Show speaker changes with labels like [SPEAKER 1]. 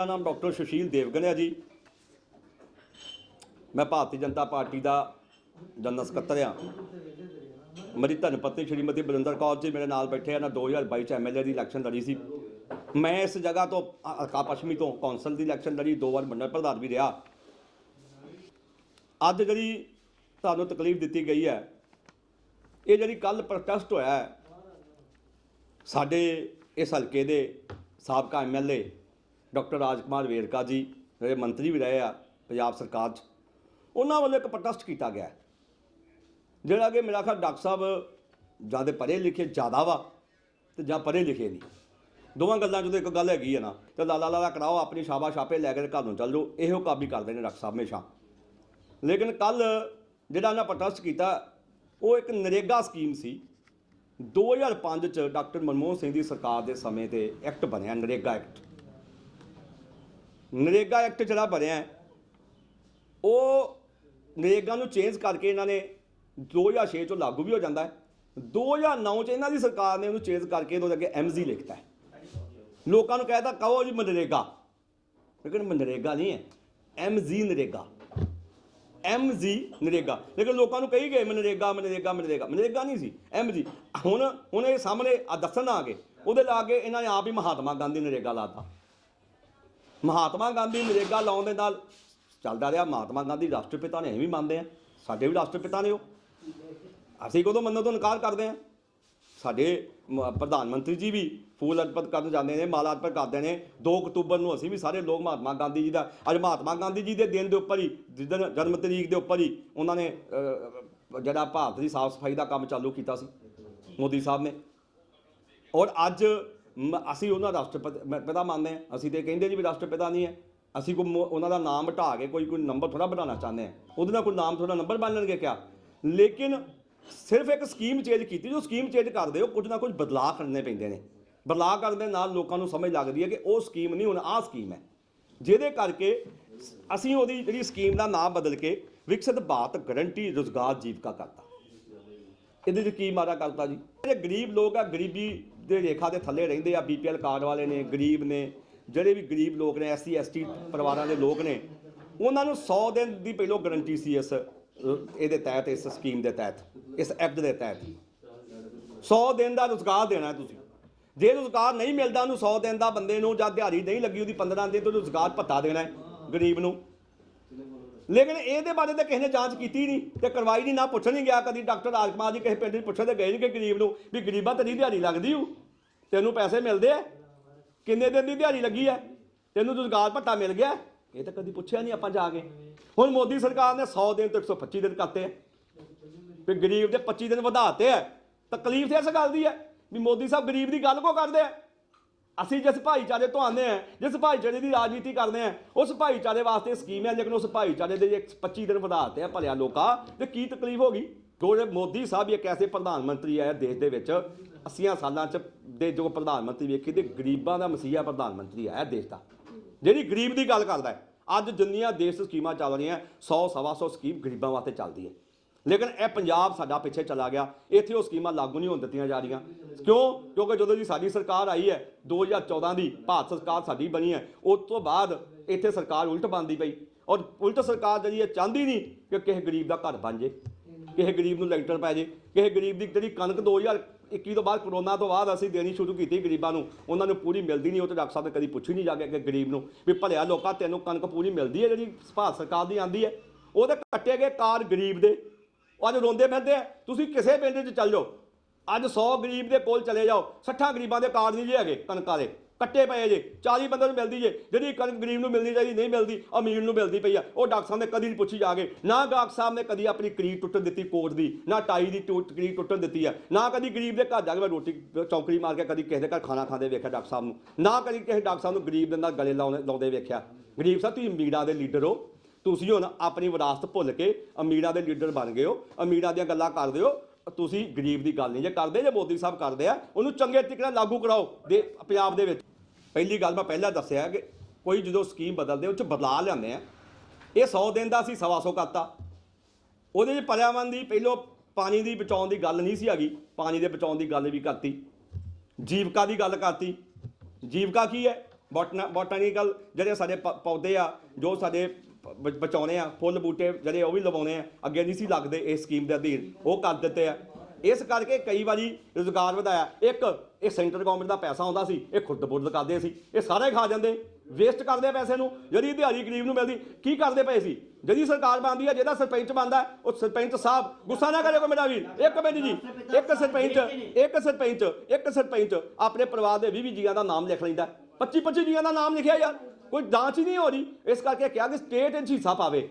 [SPEAKER 1] ਮੇਰਾ ਨਾਮ ਡਾਕਟਰ ਸੁਸ਼ੀਲ ਦੇਵਗਨ ਹੈ ਜੀ। ਮੈਂ ਭਾਰਤੀ ਜਨਤਾ ਪਾਰਟੀ ਦਾ ਜਨਰਲ ਸਕੱਤਰ ਹਾਂ। ਮੇਰੀ ਧਰਮ ਸ਼੍ਰੀਮਤੀ ਬਲਿੰਦਰ ਕੌਰ ਜੀ ਮੇਰੇ ਨਾਲ ਬੈਠੇ ਆ। ਨਾ 2022 ਚ ਐਮਐਲਏ ਦੀ ਇਲੈਕਸ਼ਨ ਲੜੀ ਸੀ। ਮੈਂ ਇਸ ਜਗ੍ਹਾ ਤੋਂ ਹਲਕਾ ਅਲਕਾ ਪੱਛਮੀ ਤੋਂ ਕੌਂਸਲ ਦੀ ਇਲੈਕਸ਼ਨ ਲੜੀ। ਦੋ ਵਾਰ ਮੰਡਲ ਪ੍ਰਧਾਨ ਵੀ ਰਿਹਾ। ਅੱਜ ਜਿਹੜੀ ਤੁਹਾਨੂੰ ਤਕਲੀਫ ਦਿੱਤੀ ਗਈ ਹੈ, ਇਹ ਜਿਹੜੀ ਕੱਲ ਪ੍ਰੋਟੈਸਟ ਹੋਇਆ ਹੈ, ਸਾਡੇ ਇਸ ਹਲਕੇ ਦੇ ਸਾਬਕਾ ਐਮਐਲਏ ਡਾਕਟਰ ਰਾਜਕੁਮਾਰ ਵੇਰਕਾ ਜੀ, ਜਿਹੜੇ ਮੰਤਰੀ ਵੀ ਰਹੇ ਆ ਪੰਜਾਬ ਸਰਕਾਰ 'ਚ, ਉਹਨਾਂ ਵੱਲੋਂ ਇੱਕ ਪ੍ਰੋਟੈਸਟ ਕੀਤਾ ਗਿਆ ਜਿਹੜਾ ਕਿ ਮੇਰਾ ਖਿਆਲ ਡਾਕਟਰ ਸਾਹਿਬ ਜ਼ਿਆਦਾ ਪੜ੍ਹੇ ਲਿਖੇ ਜ਼ਿਆਦਾ ਵਾ ਤੇ ਜਾਂ ਪੜ੍ਹੇ ਲਿਖੇ ਨਹੀਂ। ਦੋਵਾਂ ਗੱਲਾਂ ਜਦੋਂ ਇੱਕ ਗੱਲ ਹੈਗੀ ਹੈ ਨਾ, ਤੇ ਲਾਲਾ ਲਾਲਾ ਕਰਾਓ, ਆਪਣੀ ਸ਼ਾਬਾਸ਼ ਆਪੇ ਲੈ ਕੇ ਘਰ ਨੂੰ ਚੱਲ ਜਾਓ, ਇਹੋ ਕਾਬੀ ਕਰਦੇ ਨੇ ਡਾਕਟਰ ਸਾਹਿਬ ਹਮੇਸ਼ਾ। ਲੇਕਿਨ ਕੱਲ ਜਿਹੜਾ ਉਹਨਾਂ ਪ੍ਰੋਟੈਸਟ ਕੀਤਾ, ਉਹ ਇੱਕ ਨਰੇਗਾ ਸਕੀਮ ਸੀ। 2005 ਚ ਡਾਕਟਰ ਮਨਮੋਹਨ ਸਿੰਘ ਦੀ ਸਰਕਾਰ ਦੇ ਸਮੇਂ ਤੇ ਐਕਟ ਬਣਿਆ, ਨਰੇਗਾ ਐਕਟ। ਨਰੇਗਾ ਐਕਟ ਜਿਹੜਾ ਬਣਿਆ ਉਹ ਨਰੇਗਾ ਨੂੰ ਚੇਂਜ ਕਰਕੇ ਇਹਨਾਂ ਨੇ 2006 ਚੋਂ ਲਾਗੂ ਵੀ ਹੋ ਜਾਂਦਾ ਹੈ। 2009 ਚ ਇਹਨਾਂ ਦੀ ਸਰਕਾਰ ਨੇ ਉਹਨੂੰ ਚੇਂਜ ਕਰਕੇ ਉਹਦੇ ਅੱਗੇ ਐਮਜ਼ੀ ਲਿਖਤਾ ਹੈ। ਲੋਕਾਂ ਨੂੰ ਕਹਿਤਾ, ਕਹੋ ਜੀ ਮਨਰੇਗਾ। ਲੇਕਿਨ ਮਨਰੇਗਾ ਨਹੀਂ ਹੈ। ਐਮਜ਼ੀ ਨਰੇਗਾ। ਐਮਜ਼ੀ ਨਰੇਗਾ। ਲੇਕਿਨ ਲੋਕਾਂ ਨੂੰ ਕਹੀ ਗਏ, ਮਨਰੇਗਾ ਮਨਰੇਗਾ ਮਨਰੇਗਾ। ਮਨਰੇਗਾ ਨਹੀਂ ਸੀ ਐਮਜ਼ੀ ਹੁਣ ਹੁਣ ਇਹ ਸਾਹਮਣੇ ਆ ਦੱਸਣ ਆ ਗਏ। ਉਹਦੇ ਲਾ ਕੇ ਇਹਨਾਂ ਨੇ ਆਪ ਹੀ ਮਹਾਤਮਾ ਗਾਂਧੀ ਨਰੇਗਾ ਲਾਤਾ ਮਹਾਤਮਾ ਗਾਂਧੀ ਨਰੇਗਾ ਲਾਉਣ ਦੇ ਨਾਲ ਚੱਲਦਾ ਰਿਹਾ। ਮਹਾਤਮਾ ਗਾਂਧੀ ਰਾਸ਼ਟਰਪਿਤਾ ਨੇ ਐਵੇਂ ਮੰਨਦੇ ਆ ਸਾਡੇ ਵੀ ਰਾਸ਼ਟਰਪਿਤਾ ਨੇ ਉਹ। ਅਸੀਂ ਕਦੋਂ ਮੰਨਣ ਤੋਂ ਇਨਕਾਰ ਕਰਦੇ ਆ ਸਾਡੇ ਮ- ਪ੍ਰਧਾਨ ਮੰਤਰੀ ਜੀ ਵੀ ਫੂਲ ਅਰਪਿਤ ਕਰਨ ਜਾਂਦੇ ਨੇ, ਮਾਲਾ ਅਰਪਿਤ ਕਰਦੇ ਨੇ। 2 ਅਕਤੂਬਰ ਨੂੰ ਅਸੀਂ ਵੀ ਸਾਰੇ ਲੋਕ ਮਹਾਤਮਾ ਗਾਂਧੀ ਜੀ ਦਾ, ਅੱਜ ਮਹਾਤਮਾ ਗਾਂਧੀ ਜੀ ਦੇ ਦਿਨ ਦੇ ਉੱਪਰ ਹੀ ਜਿੱਦਣ ਜਨਮ ਤਰੀਕ ਦੇ ਉੱਪਰ ਹੀ ਉਹਨਾਂ ਨੇ ਜਿਹੜਾ ਭਾਰਤ ਦੀ ਸਾਫ਼ ਸਫ਼ਾਈ ਦਾ ਕੰਮ ਚਾਲੂ ਕੀਤਾ ਸੀ। ਮੋਦੀ ਸਾਹਿਬ ਨੇ। ਔਰ ਅੱਜ ਅਸੀਂ ਉਹਨਾਂ ਰਾਸ਼ਟਰਪਤੀ, ਮ- ਪਿਤਾ ਮੰਨਦੇ ਹਾਂ। ਅਸੀਂ ਤੇ ਕਹਿੰਦੇ ਜੀ ਵੀ ਰਾਸ਼ਟਰਪਿਤਾ ਨਹੀਂ ਹੈ। ਅਸੀਂ ਕੋਈ ਉਹਨਾਂ ਦਾ ਨਾਮ ਹਟਾ ਕੇ ਕੋਈ ਕੋਈ ਨੰਬਰ ਥੋੜਾ ਬਣਾਉਣਾ ਚਾਹੁੰਦੇ ਹਾਂ। ਉਹਦੇ ਨਾਲ ਕੋਈ ਨਾਮ ਥੋੜਾ ਨੰਬਰ ਬਣ ਲੈਣਗੇ ਕਿਆ? ਲੇਕਿਨ ਸਿਰਫ ਇੱਕ ਸਕੀਮ ਚੇਂਜ ਕੀਤੀ, ਜੋ ਸਕੀਮ ਚੇਂਜ ਕਰਦੇ ਹੋ, ਕੁਝ ਨਾ ਕੁਝ ਬਦਲਾਅ ਕਰਨੇ ਪੈਂਦੇ ਨੇ। ਬਦਲਾਅ ਕਰਨ ਦੇ ਨਾਲ ਲੋਕਾਂ ਨੂੰ ਸਮਝ ਲੱਗਦੀ ਹੈ ਕਿ ਉਹ ਸਕੀਮ ਨਹੀਂ, ਹੁਣ ਆਹ ਸਕੀਮ ਹੈ। ਜਿਹਦੇ ਕਰਕੇ ਅਸੀਂ ਉਹਦੀ ਜਿਹੜੀ ਸਕੀਮ ਦਾ ਨਾਮ ਬਦਲ ਕੇ ਵਿਕਸਿਤ ਭਾਰਤ ਗਰੰਟੀ ਰੋਜ਼ਗਾਰ ਜੀਵਿਕਾ ਕਰਤਾ। ਇਹਦੇ 'ਚ ਕੀ ਮਾਰਾ ਕਰਤਾ ਜੀ? ਜਿਹੜੇ ਗਰੀਬ ਲੋਕ ਆ, ਗਰੀਬੀ ਦੇ ਰੇਖਾ ਦੇ ਥੱਲੇ ਰਹਿੰਦੇ ਆ ਬੀਪੀਐਲ ਕਾਰਡ ਵਾਲੇ ਨੇ, ਗਰੀਬ ਨੇ, ਜਿਹੜੇ ਵੀ ਗਰੀਬ ਲੋਕ ਨੇ, ਐਸਸੀ, ਐਸਟੀ ਪਰਿਵਾਰਾਂ ਦੇ ਲੋਕ ਨੇ, ਉਹਨਾਂ ਨੂੰ 100 ਦਿਨ ਦੀ ਪਹਿਲੋਂ ਗਾਰੰਟੀ ਸੀ ਇਸ ਇਹਦੇ ਤਹਿਤ, ਇਸ ਸਕੀਮ ਦੇ ਤਹਿਤ, ਇਸ ਐਕਟ ਦੇ ਤਹਿਤ। 100 ਦਿਨ ਦਾ ਰੁਜ਼ਗਾਰ ਦੇਣਾ ਤੁਸੀਂ। ਜੇ ਰੁਜ਼ਗਾਰ ਨਹੀਂ ਮਿਲਦਾ ਉਹਨੂੰ 100 ਦਿਨ ਦਾ ਬੰਦੇ ਨੂੰ ਜਾਂ ਦਿਹਾੜੀ ਨਹੀਂ ਲੱਗੀ ਉਹਦੀ 15 ਦਿਨ ਤੋਂ ਰੁਜ਼ਗਾਰ ਭੱਤਾ ਦੇਣਾ ਹੈ ਗਰੀਬ ਨੂੰ। ਲੇਕਿਨ ਇਹਦੇ ਬਾਰੇ ਤਾਂ ਕਿਸੇ ਨੇ ਜਾਂਚ ਕੀਤੀ ਨਹੀਂ ਤੇ ਕਰਵਾਈ ਨਹੀਂ, ਨਾ ਪੁੱਛਣ ਨਹੀਂ ਗਿਆ। ਕਦੀ ਡਾਕਟਰ ਰਾਜਕੁਮਾਰ ਜੀ ਕਿਸੇ ਪਿੰਡ 'ਚ ਪੁੱਛਣ ਤੇ ਗਏ ਨਹੀਂ ਕਿ ਗਰੀਬ ਨੂੰ ਵੀ ਗਰੀਬਾਂ ਤੇਰੀ ਦਿਹਾੜੀ ਲੱਗਦੀ ਹੂ ਤੈਨੂੰ ਪੈਸੇ ਮਿਲਦੇ ਆ ਕਿੰਨੇ ਦਿਨ ਦੀ ਦਿਹਾੜੀ ਲੱਗੀ ਆ ਤੈਨੂੰ ਰੁਜ਼ਗਾਰ ਭੱਤਾ ਮਿਲ ਗਿਆ? ਇਹ ਤਾਂ ਕਦੀ ਪੁੱਛਿਆ ਨਹੀਂ ਆਪਾਂ ਜਾ ਕੇ। ਹੁਣ ਮੋਦੀ ਸਰਕਾਰ ਨੇ 100 ਦਿਨ ਤੋਂ 125 ਦਿਨ ਕਰਤੇ ਆ ਵੀ ਗਰੀਬ ਦੇ 25 ਦਿਨ ਵਧਾਤੇ ਆ ਤਕਲੀਫ ਤੇ ਇਸ ਗੱਲ ਦੀ ਹੈ ਵੀ ਮੋਦੀ ਸਾਹਿਬ ਗਰੀਬ ਦੀ ਗੱਲ ਕੋ ਕਰਦੇ ਆ ਅਸੀਂ ਜਿਸ ਭਾਈਚਾਰੇ ਤੋਂ ਆਉਂਦੇ ਆ ਜਿਸ ਭਾਈਚਾਰੇ ਦੀ ਰਾਜਨੀਤੀ ਕਰਦੇ ਆ ਉਸ ਭਾਈਚਾਰੇ ਵਾਸਤੇ ਸਕੀਮ ਹੈ, ਲੇਕਿਨ ਉਸ ਭਾਈਚਾਰੇ ਦੇ ਜੇ 25 ਦਿਨ ਵਧਾਤੇ ਆ ਭਲਿਆ ਲੋਕਾਂ, ਤੇ ਕੀ ਤਕਲੀਫ ਹੋ ਗਈ? ਜੋ ਮੋਦੀ ਸਾਹਿਬ ਇੱਕ ਐਸੇ ਪ੍ਰਧਾਨ ਮੰਤਰੀ ਆਇਆ ਦੇਸ਼ ਦੇ ਵਿੱਚ 80 ਸਾਲਾਂ ਚ ਦੇ ਜੋ ਪ੍ਰਧਾਨ ਮੰਤਰੀ ਵੇਖੀ, ਤੇ ਗਰੀਬਾਂ ਦਾ ਮਸੀਹਾ ਪ੍ਰਧਾਨ ਮੰਤਰੀ ਆਇਆ ਦੇਸ਼ ਦਾ, ਜਿਹੜੀ ਗਰੀਬ ਦੀ ਗੱਲ ਕਰਦਾ ਹੈ। ਅੱਜ ਜਿੰਨੀਆਂ ਦੇਸ਼ ਸਕੀਮਾਂ ਚੱਲ ਰਹੀਆਂ 100 ਸਵਾ 100 ਸਕੀਮ ਗਰੀਬਾਂ ਵਾਸਤੇ ਚੱਲਦੀ ਹੈ। ਲੇਕਿਨ ਇਹ ਪੰਜਾਬ ਸਾਡਾ ਪਿੱਛੇ ਚਲਾ ਗਿਆ। ਇੱਥੇ ਉਹ ਸਕੀਮਾਂ ਲਾਗੂ ਨਹੀਂ ਹੋਣ ਦਿੱਤੀਆਂ ਜਾ ਰਹੀਆਂ। ਕਿਉਂ? ਕਿਉਂਕਿ ਜਦੋਂ ਦੀ ਸਾਡੀ ਸਰਕਾਰ ਆਈ ਹੈ 2014 ਦੀ ਭਾਰਤ ਸਰਕਾਰ ਸਾਡੀ ਬਣੀ ਹੈ, ਉਸ ਤੋਂ ਬਾਅਦ ਇੱਥੇ ਸਰਕਾਰ ਉਲਟ ਬਣਦੀ ਪਈ। ਔਰ ਉਲਟ ਸਰਕਾਰ ਜਿਹੜੀ ਹੈ ਚਾਹੁੰਦੀ ਨਹੀਂ ਕਿ ਕਿਸੇ ਗਰੀਬ ਦਾ ਘਰ ਬਣ ਜੇ, ਕਿਸੇ ਗਰੀਬ ਨੂੰ ਲੈਂਟਰ ਪੈ ਜੇ। ਕਿਸੇ ਗਰੀਬ ਦੀ ਜਿਹੜੀ ਕਣਕ 2021 ਤੋਂ ਬਾਅਦ ਕਰੋਨਾ ਤੋਂ ਬਾਅਦ ਅਸੀਂ ਦੇਣੀ ਸ਼ੁਰੂ ਕੀਤੀ ਗਰੀਬਾਂ ਨੂੰ, ਉਹਨਾਂ ਨੂੰ ਪੂਰੀ ਮਿਲਦੀ ਨਹੀਂ, ਉਹ ਤੇ ਡਾਕਟਰ ਸਾਹਿਬ ਨੇ ਕਦੀ ਪੁੱਛੀ ਨਹੀਂ ਜਾ ਕੇ ਕਿ ਗਰੀਬ ਨੂੰ ਵੀ ਭਲਿਆ ਲੋਕਾਂ, ਤੈਨੂੰ ਕਣਕ ਪੂਰੀ ਮਿਲਦੀ ਹੈ ਜਿਹੜੀ ਭਾਰਤ ਸਰਕਾਰ ਦੀ ਆਂਦੀ ਹੈ? ਉਹਦੇ ਕੱਟੇ ਗਏ ਕਾਰ ਗਰੀਬ ਦੇ। ਉਹ ਅੱਜ ਰੋਂਦੇ ਫਿਰਦੇ ਆ। ਤੁਸੀਂ ਕਿਸੇ ਪਿੰਡ 'ਚ ਚੱਲ ਜਾਓ। ਅੱਜ 100 ਗਰੀਬ ਦੇ ਕੋਲ ਚਲੇ ਜਾਓ। 60 ਗਰੀਬਾਂ ਦੇ ਕਾਰਡ ਨਹੀਂ ਜੇ ਹੈਗੇ ਕਣਕਾਂ ਦੇ। ਕੱਟੇ ਪਏ ਜੇ। 40 ਬੰਦੇ ਨੂੰ ਮਿਲਦੀ ਜੇ। ਜਿਹੜੀ ਕਣਕ ਗਰੀਬ ਨੂੰ ਮਿਲਣੀ ਚਾਹੀਦੀ, ਨਹੀਂ ਮਿਲਦੀ, ਅਮੀਰ ਨੂੰ ਮਿਲਦੀ ਪਈ ਆ। ਉਹ ਡਾਕਟਰ ਸਾਹਿਬ ਨੇ ਕਦੀ ਨਹੀਂ ਪੁੱਛੀ ਜਾ ਕੇ। ਨਾ ਡਾਕਟਰ ਸਾਹਿਬ ਨੇ ਕਦੀ ਆਪਣੀ ਕਰੀਬ ਟੁੱਟਣ ਦਿੱਤੀ ਕੋਟ ਦੀ, ਨਾ ਟਾਈ ਦੀ ਟੁੱਟ ਕਰੀਬ ਟੁੱਟਣ ਦਿੱਤੀ ਆ। ਨਾ ਕਦੀ ਗਰੀਬ ਦੇ ਘਰ ਜਾ ਕੇ ਮੈਂ ਰੋਟੀ ਚੌਂਕੜੀ ਮਾਰ ਕੇ ਕਦੀ ਕਿਸੇ ਦੇ ਘਰ ਖਾਣਾ ਖਾਂਦੇ ਵੇਖਿਆ ਡਾਕਟਰ ਸਾਹਿਬ ਨੂੰ। ਨਾ ਕਦੀ ਕਿਸੇ ਡਾਕਟਰ ਸਾਹਿਬ ਨੂੰ ਗਰੀਬ ਦੇ ਨਾਲ ਗਲੇ ਲਾਉਂਦੇ ਲਾਉਂਦੇ ਵੇਖਿਆ। ਗਰੀਬ ਸਾਹਿਬ, ਤੁਸੀਂ ਅਮੀਰਾਂ ਦੇ ਲੀਡਰ ਹੋ। ਤੁਸੀਂ ਹੁਣ ਆਪਣੀ ਵਿਰਾਸਤ ਭੁੱਲ ਕੇ ਅਮੀਰਾਂ ਦੇ ਲੀਡਰ ਬਣ ਗਏ ਹੋ, ਅਮੀਰਾਂ ਦੀਆਂ ਗੱਲਾਂ ਕਰਦੇ ਹੋ, ਤੁਸੀਂ ਗਰੀਬ ਦੀ ਗੱਲ ਨਹੀਂ, ਜੇ ਕਰਦੇ, ਜੇ ਮੋਦੀ ਸਾਹਿਬ ਕਰਦੇ ਆ, ਉਹਨੂੰ ਚੰਗੇ ਤਰੀਕੇ ਨਾਲ ਲਾਗੂ ਕਰਾਓ ਦੇ ਪੰਜਾਬ ਦੇ ਵਿੱਚ। ਪਹਿਲੀ ਗੱਲ ਮੈਂ ਪਹਿਲਾਂ ਦੱਸਿਆ ਕਿ ਕੋਈ ਜਦੋਂ ਸਕੀਮ ਬਦਲਦੇ, ਉਹ ਚ ਬਦਲਾਅ ਲਿਆਉਂਦੇ ਆ। ਇਹ 100 ਦਿਨ ਦਾ ਅਸੀਂ ਸਵਾ ਸੌ ਕਰਤਾ। ਉਹਦੇ 'ਚ ਪਰਿਆਵਰਨ ਦੀ ਪਹਿਲੋਂ ਪਾਣੀ ਦੀ ਬਚਾਉਣ ਦੀ ਗੱਲ ਨਹੀਂ ਸੀ ਹੈਗੀ, ਪਾਣੀ ਦੇ ਬਚਾਉਣ ਦੀ ਗੱਲ ਵੀ ਕਰਤੀ। ਜੀਵਕਾ ਦੀ ਗੱਲ ਕਰਤੀ। ਜੀਵਕਾ ਕੀ ਹੈ? ਬੋਟਨਾ, ਬੋਟੈਨੀਕਲ ਜਿਹੜੇ ਸਾਡੇ ਪ- ਪੌਦੇ ਆ, ਜੋ ਸਾਡੇ ਬ- ਬਚਾਉਣੇ ਆ, ਫੁੱਲ ਬੂਟੇ ਜਿਹੜੇ ਉਹ ਵੀ ਲਵਾਉਣੇ ਆ। ਅੱਗੇ ਨਹੀਂ ਸੀ ਲੱਗਦੇ ਇਸ ਸਕੀਮ ਦੇ ਅਧੀਨ। ਉਹ ਕਰ ਦਿੱਤੇ ਆ। ਇਸ ਕਰਕੇ ਕਈ ਵਾਰੀ ਰੁਜ਼ਗਾਰ ਵਧਾਇਆ। ਇੱਕ, ਇਹ ਸੈਂਟਰ ਗਵਰਨਮੈਂਟ ਦਾ ਪੈਸਾ ਆਉਂਦਾ ਸੀ। ਇਹ ਖੁਰਦ ਬੁਰਦ ਕਰਦੇ ਸੀ। ਇਹ ਸਾਰੇ ਖਾ ਜਾਂਦੇ। ਵੇਸਟ ਕਰਦੇ ਆ ਪੈਸੇ ਨੂੰ। ਜਿਹੜੀ ਦਿਹਾੜੀ ਗਰੀਬ ਨੂੰ ਮਿਲਦੀ, ਕੀ ਕਰਦੇ ਪਏ ਸੀ? ਜਿਹੜੀ ਸਰਕਾਰ ਬਣਦੀ ਹੈ ਜਿਹਦਾ ਸਰਪੰਚ ਬਣਦਾ, ਉਹ ਸਰਪੰਚ ਸਾਹਿਬ, ਗੁੱਸਾ ਨਾ ਕਰਿਓ ਕੋਈ ਮੇਰਾ ਵੀਰ। ਇੱਕ ਮਿੰਟ ਜੀ। ਇੱਕ ਸਰਪੰਚ ਇੱਕ ਸਰਪੰਚ ਇੱਕ ਸਰਪੰਚ ਆਪਣੇ ਪਰਿਵਾਰ ਦੇ 20 20 ਜੀਆਂ ਦਾ ਨਾਮ ਲਿਖ ਲੈਂਦਾ। 25 25 ਜੀਆਂ ਦਾ ਨਾਮ ਲਿਖਿਆ ਯਾਰ। ਕੋਈ ਜਾਂਚ ਹੀ ਨਹੀਂ ਹੋ ਰਹੀ। ਇਸ ਕਰਕੇ ਕਿਹਾ ਕਿ ਸਟੇਟ ਇਹ ਹਿੱਸਾ ਪਾਵੇ।